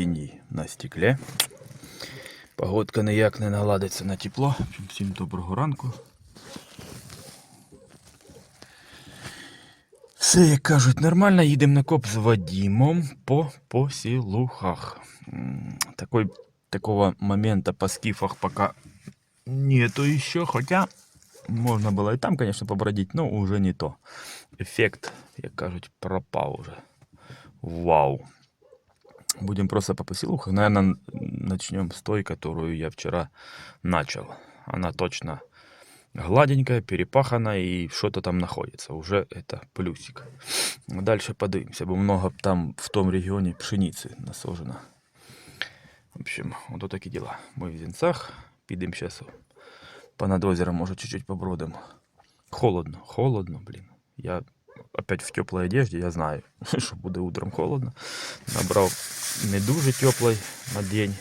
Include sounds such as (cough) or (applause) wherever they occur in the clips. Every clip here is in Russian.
іній на стеклі. Погодка ніяк не наладиться на тепло. Всім доброго ранку. Все, як кажуть, нормально, їдемо на коп з Вадимом по посілухах. Такой, такого момента по скифах пока нету еще, хотя можно было и там, конечно, побродить, но уже не то. Эффект, як кажуть, пропав уже. Вау. Будем просто по посилухах. Наверное, начнем с той, которую я вчера начал. Она точно гладенькая, перепахана и что-то там находится. Уже это плюсик. Дальше подивимося, бо много там в том регионе пшеницы насажено. В общем, вот такі дела. Ми в Зінцах, підемо зараз понад озером, може, чуть-чуть побродимо. Холодно, холодно, блін. Я опять в теплой одежде, я знаю, (laughs) що буде утром холодно. Набрав не дуже теплий на день.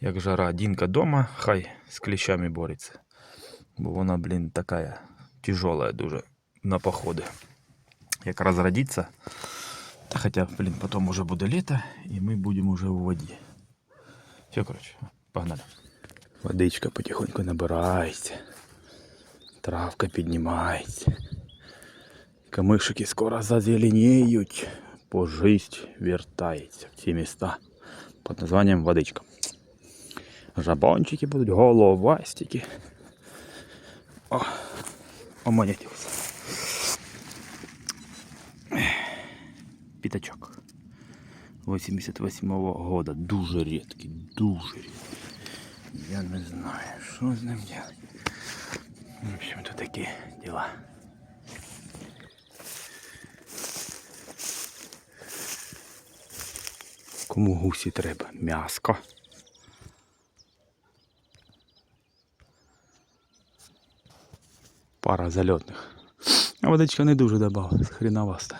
Як жара, Дінка дома, хай з кліщами бореться. Бо вона, блін, така тяжелая дуже на походи. Як розродиться, та хоча, блін, потім уже буде літо, і ми будемо вже у воді. Все, коротше, погнали. Водичка потихоньку набирається. Травка піднімається. Камишики скоро зазеленеють. Пожисть вертається в ці міста під названням водичка. Жабончики будуть, головастики. О, омонятився. Пятачок. 88-го года. Дуже рідкий, дуже рідкий. Я не знаю, що з ним делать. В общем, то такі діла. Кому гусі треба? М'яско. Пара зальотних. А водичка не дуже добавилась, хріноваста.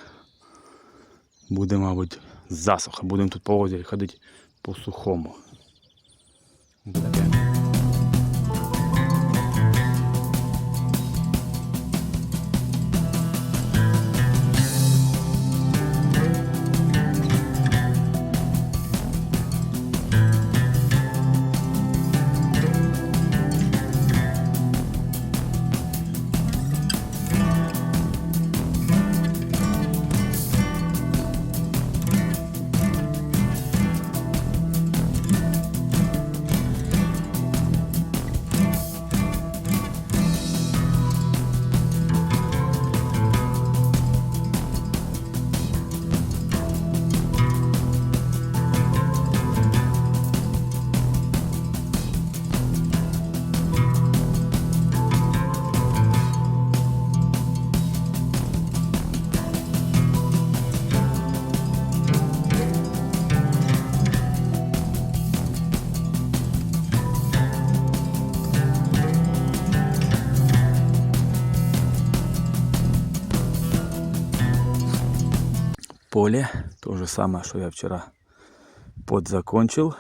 Буде, мабуть, засуха. Будемо тут по озері ходити по сухому. Поле. То же самое, что я вчера подзакончив.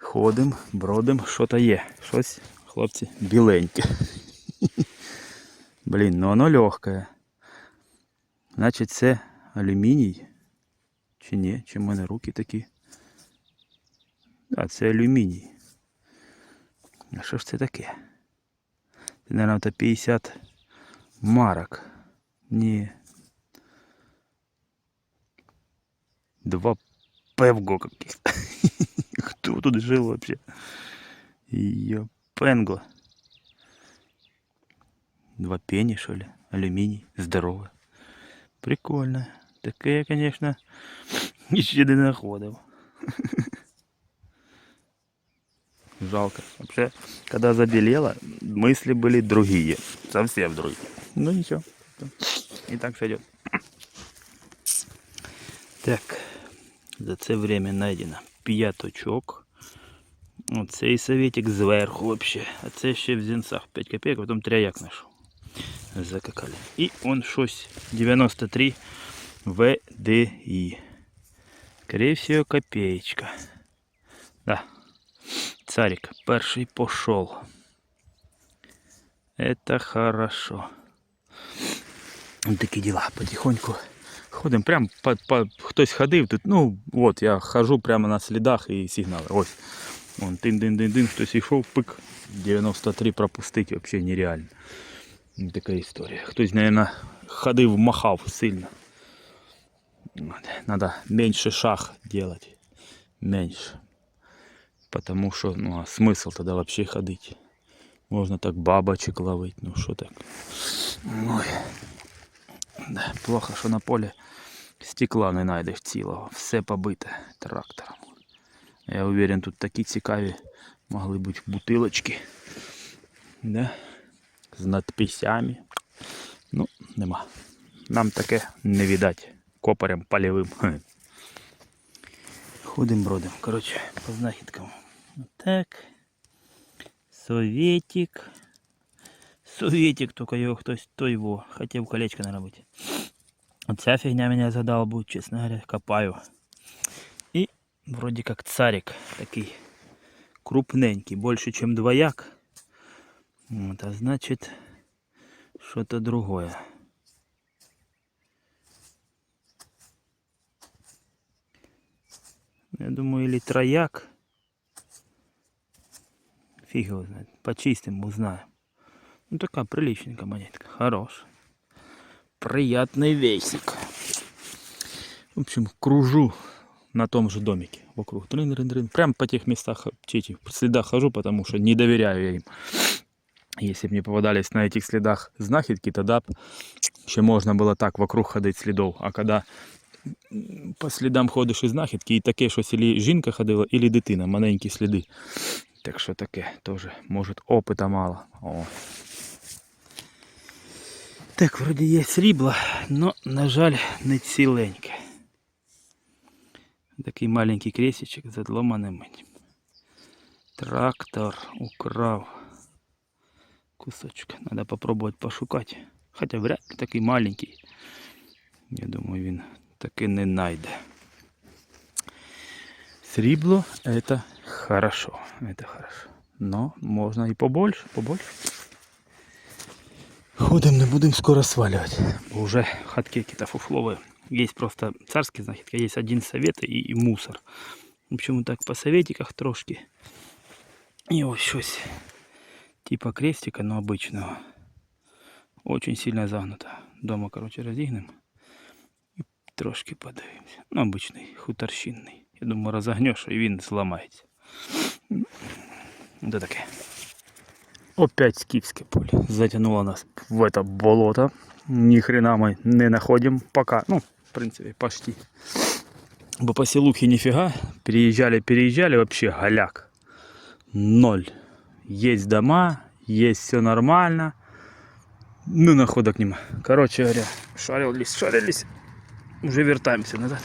Ходим, бродим, що-то є. Щось, хлопці, біленьке. (laughs) Блін, ну воно легке. Значить це алюміній. Чи ні? Чи в мене руки такі? А, це алюміній. А що ж це таке? Це, мабуть, це 50 марок. Ні, Два певго каких-то. (laughs) Кто тут жил вообще? Ее пенго. Два пени, что ли? Алюминий. Здорово. Прикольно. Таке я, конечно, ще не находив. Жалко. Вообще, когда забелело, мысли были другие. Совсем другие. Ну ничего. И так сойдет. Так, за це время знайдено п'яточок. Оцей советик зверху вообще. А це ще в зінцах 5 копійок, потім тряяк знайшов. Закакали. І он щось 93 ВДІ. Скорее всего, копеечка. Да. Царик перший пошел. Это хорошо. Вот такие дела. Потихоньку Ходимо прям по, по, хтось ходив тут. Ну, от я хожу прямо на слідах і сигнали. Ось. Вон тин-дин-дин-дин, хтось йшов, пик. 93 пропустить взагалі нереально. Ну, Така історія. Хтось, мабуть, ходив, махав сильно. Вот. Надо меньше шаг делать. Меньше. Потому что, ну, а смысл тогда вообще ходить? Можно так бабочек ловить, ну что так? Ой. Плохо, що на полі стекла не знайдеш цілого. Все побите трактором. Я уверен, тут такі цікаві могли бути бутилочки. Да? З надписями. Ну, нема. Нам таке не віддать копарям польовим. Хе. (laughs) Ходим бродим. Коротше, по знахідкам. Так. Советик. Советик, только його хтось то його. Хотів колечко наробити. Оця фігня мене задала будет, честно говоря, копаю. И вроде как царик такий крупненький, больше, чем двояк. Вот, а значит, что-то другое. Я думаю, или трояк. Фиг его знает. Почистим, узнаем. Ну такая приличненькая монетка. Хорош. Приятный весик. В общем, кружу на том же домике вокруг. Дрын, дрын, дрын. Прям по тех местах, этих следах хожу, потому что не доверяю я им. Если бы мне попадались на этих следах знахідки, тогда б ще можна було так вокруг ходити слідов. А коли м, по слідам ходиш і знахідки, і таке щось ілі жінка ходила, ілі дитина, маленькі сліди. Так що таке теж, може, опита мало. О. Так, вроді є срібло, но, на жаль, не ціленьке. Такий маленький кресечок з отломаним. этим. Трактор украв кусочек. Надо попробовать пошукать. Хотя вряд ли такий маленький. Я думаю, він таки не найде. Срібло это хорошо. Это хорошо. Но можно и побольше, побольше. Ходим, не будем скоро сваливать. Бо Уже хатки какие-то фуфловые. Есть просто царские знахідки, есть один совет и, и мусор. В общем, так по советиках трошки. І ось щось типа крестика, но обычного. Очень сильно загнуто. Дома, короче, розігнемо. І трошки подивимося. Ну, обичний, хуторщинний. Я думаю, розогнеш і він зламається. Да таке. Опять скифское поле. Затянуло нас в это болото. Ни хрена мы не находим пока. Ну, в принципе, почти. Бо по селухе нифига. Переезжали, переезжали, вообще голяк. Ноль. Есть дома, есть все нормально. Ну, находок нема. Короче говоря, шарились, шарились. Уже вертаемся назад.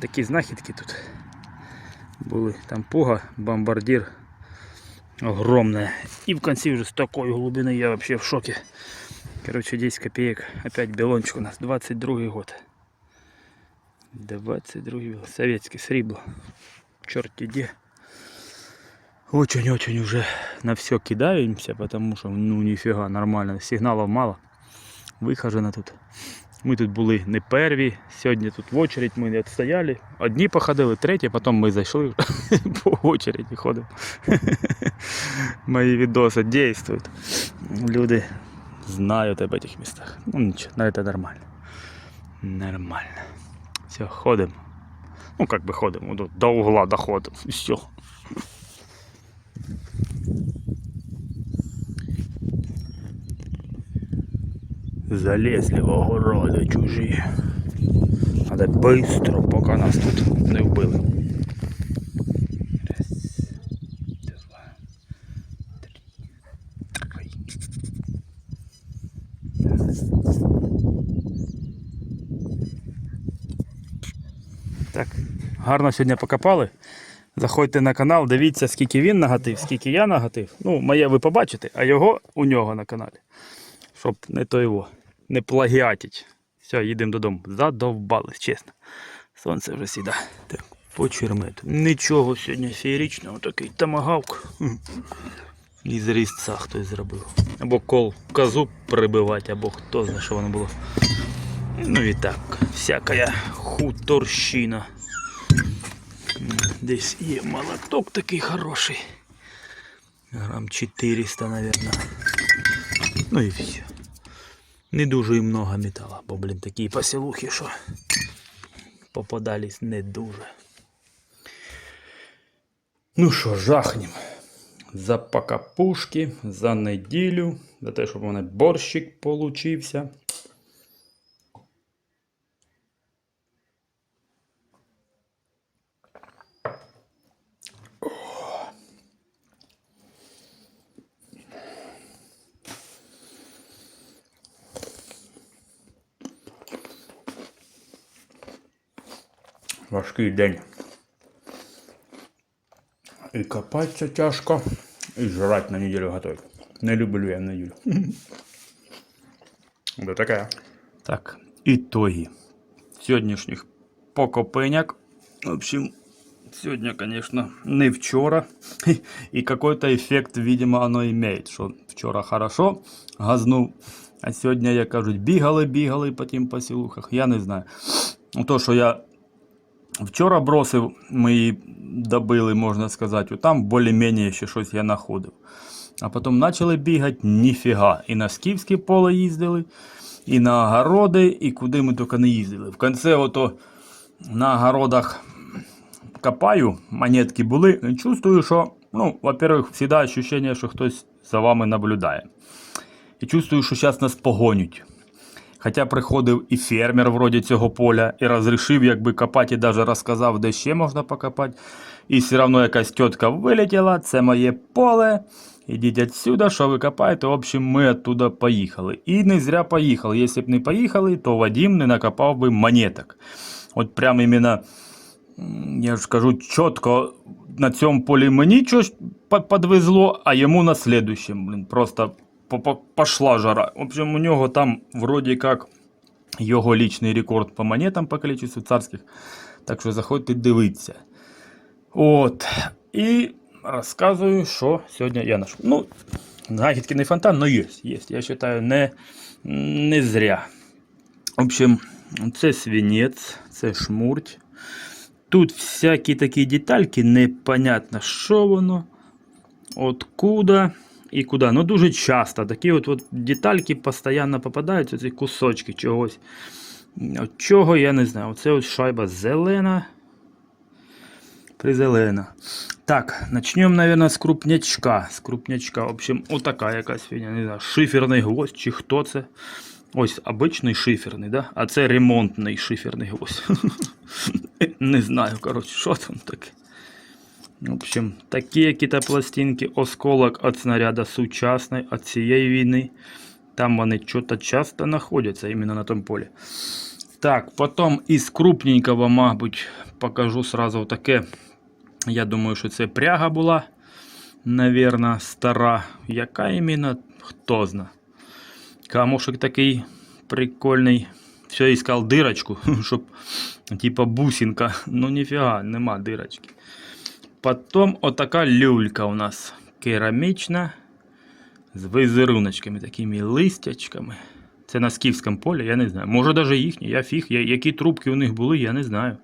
Такі знахідки тут були. Там пуга, бомбардир огромная. И в конце уже с такой глубины я вообще в шоке. Короче, 10 копеек. Опять белончик у нас. 22 год. 22 год. Советский срибло. Черт где. Очень-очень уже на все кидаемся, потому что ну нифига нормально. Сигналов мало. Вихожено тут. Ми тут були не перві. Сьогодні тут в очередь ми не стояли. Одні походили, треті, потім ми зайшли (laughs) по очереді ходимо. (laughs) Мої відоси дійствують. Люди знають об этих містах. Ну нічого, ну це нормально. Нормально. Все, ходимо. Ну, как бы ходимо, до, до угла доходимо. І все. Залезли в огороди чужі. Надо быстро, поки нас тут не вбили. Гарно сьогодні покопали. Заходьте на канал, дивіться, скільки він нагатив, скільки я нагатив. Ну, моє ви побачите, а його у нього на каналі. Щоб не то його, не плагіатить. Все, їдемо додому. Задовбались, чесно. Сонце вже сіда. Так, по чермету. Нічого сьогодні феєричного, такий тамагавк. Хм. Із різця хтось зробив. Або кол козу прибивати, або хто знає, що воно було. Ну і так, всякая хуторщина. Десь є молоток такий хороший. Грам 400, наверное. Ну і все. Не дуже і много металла, бо, блін, такі поселухи, що попадались не дуже. Ну що, жахнем. За покапушки, за неділю, за те, щоб у мене борщик получився. Важкий день. І копатися тяжко, і жрать на неділю готові. Не люблю я неділю. (laughs) Да таке. Так, итоги сьогоднішніх покопеняк. В общем, сегодня, конечно, не вчора. И какой-то (laughs) эффект, видимо, оно имеет. Що вчора хорошо газнув, а сьогодні, як кажуть, бігали, бігали по тим посілухах. Я не знаю. Ну, То, що я Вчора бросив, ми її добили, можна сказати, там більш-менш ще щось я знаходив. А потім почали бігати, ніфіга. І на Скіфське поле їздили, і на огороди, і куди ми тільки не їздили. В кінці ото на огородах копаю, монетки були. Чувствую, що, ну, во-первых, завжди відчуття, що хтось за вами наблюдає. І чувствую, що зараз нас погонять. Хоча приходив і фермер вроді цього поля, і розрішив якби копати, і навіть розказав, де ще можна покопати. І все одно якась тітка вилетіла, це моє поле. Ідіть відсюди, що ви копаєте. В общем, ми оттуда поїхали. І не зря поїхали. Якщо б не поїхали, то Вадим не накопав би монеток. От прям іменно, м, я ж кажу, чітко на цьому полі мені щось по- підвезло, а йому на слідущем, блін, просто по- по- пошла жара. В общем, у нього там вроді як його лічний рекорд по монетам по количеству царських. Так що заходьте дивитися. От. І розказую, що сьогодні я знайшов. Ну, знахідки не фонтан, але є. є. Я вважаю, не, не зря. В общем, це свинець, це шмурть. Тут всякі такі детальки, непонятно, що воно, откуда І куди. Ну, дуже часто такі от, от детальки постійно попадаються, ці кусочки чогось. От чого, я не знаю. Оце ось шайба зелена. Призелена. Так, начнем, наверное, з крупнячка. З крупнячка. В общем, отака якась фігня. Не знаю, шиферний гвоздь чи хто це. Ось обичний шиферний, да? а це ремонтний шиферний гвоздь. (laughs) Не знаю, коротше, що там таке. В общем, такі якісь пластинки, осколок від снаряда сучасний, від цієї війни. Там вони що-то часто знаходяться іменно на тому полі. Так, потім із крупненького, мабуть, покажу сразу таке. Я думаю, що це пряга була, навірно, стара. Яка іменно, хто зна. Камушек такий прикольний. Все, іскав дирочку, щоб (laughs) типа бусинка. Ну ніфіга, нема дирочки. Потім отака люлька у нас керамічна. З візеруночками, такими листячками. Це на скіфському полі, я не знаю. Може навіть їхні, я фіг. Я- Які трубки у них були, я не знаю.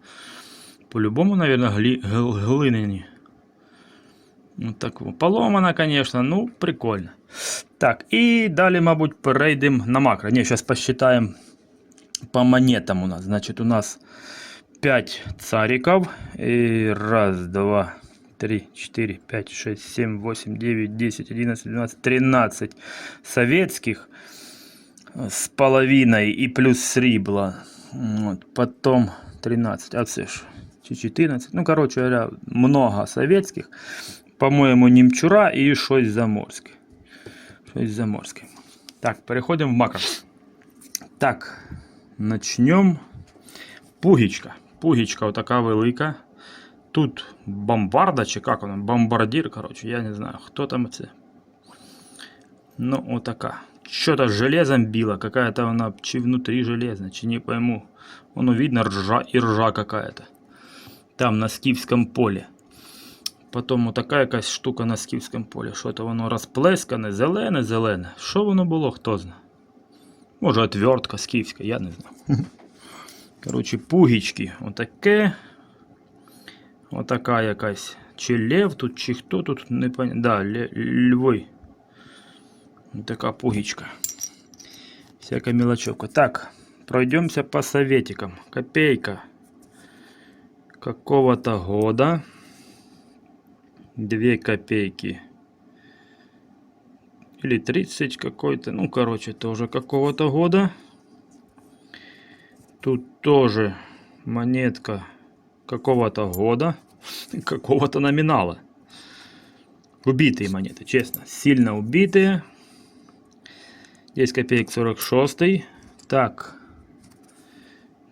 По-любому, мабуть, глі... гл- глиняні. Ну, так, о. поломана, звісно, ну, прикольно. Так, і далі, мабуть, перейдемо на макро. Ні, зараз посчитаємо по монетам у нас. Значить, у нас 5 цариков. И раз, два, три, четыре, пять, шесть, семь, восемь, девять, десять, одиннадцать, двенадцать, тринадцать советских э, с половиной и плюс срібла. Вот, потом 13, а це ж чи 14. Ну, короче говоря, много советских. По-моєму, німчура і щось заморське. Щось заморське. Так, переходимо в макро. Так, начнем. Пугічка. Пугічка отака велика. Тут бомбарда, чи як вона? Бомбардір, коротше, я не знаю, хто там це. Ну, отака. Что-то железом било, какая-то она, чи внутри железная, чи не пойму. Воно видно, ржа и ржа какая-то. Там, на скіфському полі. Потім отака якась штука на скіфському полі. Що то воно розплескане, зелене, зелене. Що воно було, хто знає. Може отвертка скіфська, я не знаю. (laughs) Коротше, пугічки. Отаке. Отака якась. Чи лев тут, чи хто тут, не понятно. Да, львой. Така пугічка. Всяка мелочевка. Так, пройдемся по советикам. Копейка. Какого-то года. Две копейки. Или 30 какой-то. Ну, короче, тоже какого-то года. Тут тоже монетка какого-то года. (laughs) Какого-то номинала. Убитые монеты, честно. Сильно убитые. 10 копеек 46. Так.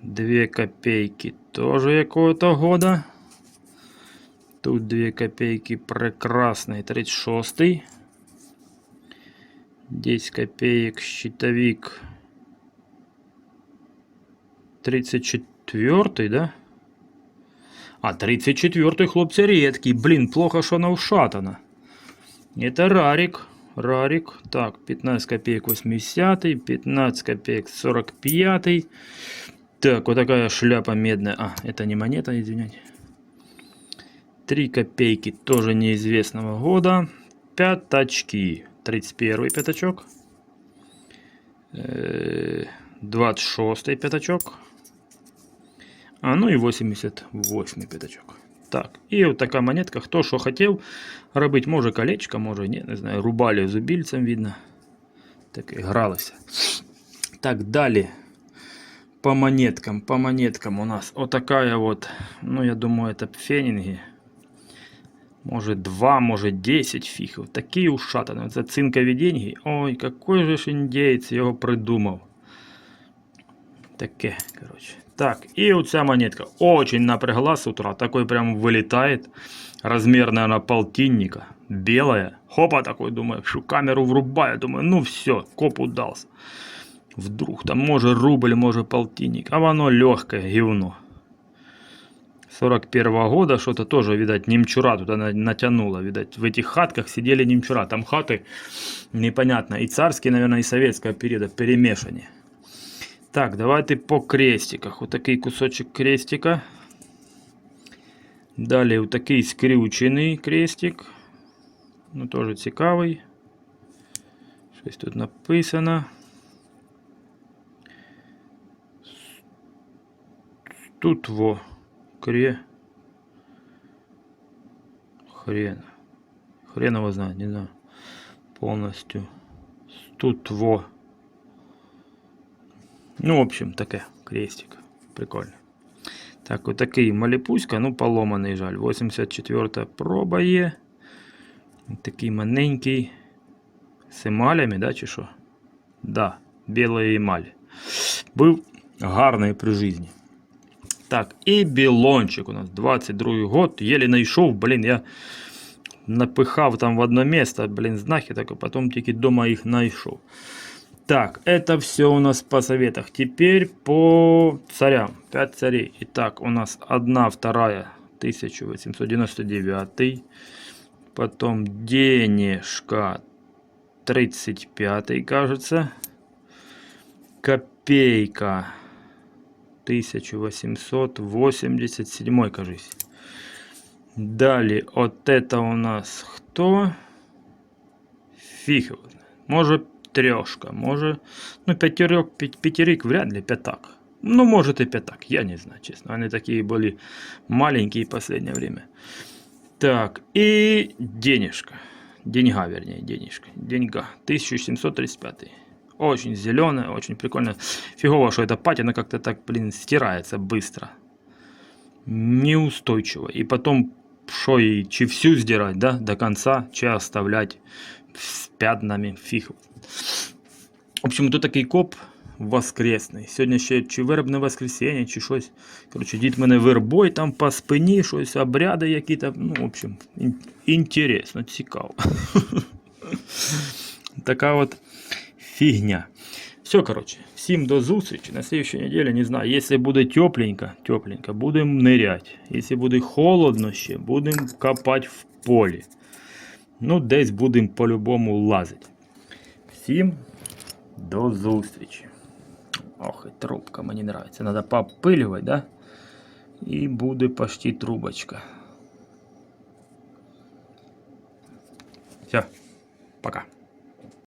2 копейки тоже какого-то года. Тут 2 копейки прекрасный 36. 10 копеек щитовик 34, да? А, 34 хлопці редкий. Блін, плохо, що вона ушатана. Это рарик. Рарик. Так, 15 копеек 80, 15 копеек 45. Так, вот такая шляпа медная. А, это не монета, извиняйте. 3 копейки тоже неизвестного года. Пятачки. 31 пятачок. Э, 26 пятачок. А, ну і 88 п'ятачок. Так, і от така монетка. Хто що хотів робити, може колечко, може ні, не знаю, рубали зубільцем, видно. Так і гралося. Так, далі. По монеткам, по монеткам у нас отакая вот, ну я думаю, это фенинги. Может 2, может 10 фіхів. Такі ушатані. Це цинкові деньги. Ой, какой же ж індієць його придумав. Таке, короче. Так, вот вся монетка очень напрягла с утра. Такой прям вылетает. Размер, наверное, полтинника. Белая. Хопа такой, думаю, что камеру врубаю. Думаю, ну все, коп удался. Вдруг там может рубль, может полтинник. А оно легкое гивно. 41 -го года что-то тоже, видать, немчура туда на- натянуло. Видать, в этих хатках сидели немчура. Там хаты непонятно. И царские, наверное, и советского периода перемешаны. Так, давайте по крестиках. Отакий кусочок крестика. Далі отакий скрючений крестик. Ну, теж цікавий. Щось тут написано. Тут во кре. Хрен. Хрен его знает, не знаю. Полностью. Тут во. Ну, в общем, таке крестик. Прикольно. Так, отакий маліпуська, ну, поломаний жаль. 84 проба є. Такий маленький. З емалями, да, чи що? Да, білої емалі. Був гарний при житті. Так, і білончик у нас 22 год. Єлі знайшов, блін, я напихав там в одне місце, блін, знахідок, а потім тільки вдома їх знайшов. Так, это все у нас по советах. Теперь по царям. 5 царей. Итак, у нас одна, вторая, 1899. Потом денежка, 35 кажется. Копейка, 1887, кажись. Далее, вот это у нас кто? Фиг его. Может трешка, може. Ну, п'ятерок, п'ять- п'ятерик вряд ли пятак. Ну, может и пятак, я не знаю, честно. Они такие были маленькие в последнее время. Так, и денежка. Деньга, вернее, денежка. Деньга. 1735. Очень зеленая, очень прикольно. Фигово, что эта патина как-то так, блин, стирается быстро. Неустойчиво. И потом, что и чи всю сдирать, да, до конца, чи оставлять с пятнами, фиг. В общем, тут такий коп воскресний. Сьогодні ще чи вербне воскресіння, чи щось. Коротше, дід мене вербой там по спині, щось, обряди які там. Ну, в общем, ін- інтересно, цікаво. (laughs) така от фігня. Все, короче, всім до зустрічі. На следующей неделе, не знаю, якщо буде тепленько, тепленько, будемо ниряти. Якщо буде холодно ще, будемо копати в полі. Ну, десь будемо по-любому лазити. Всім до зустрічі! Ох, і трубка, мені нравится. Надо попиливать, да? І буде почти трубочка. Все, пока.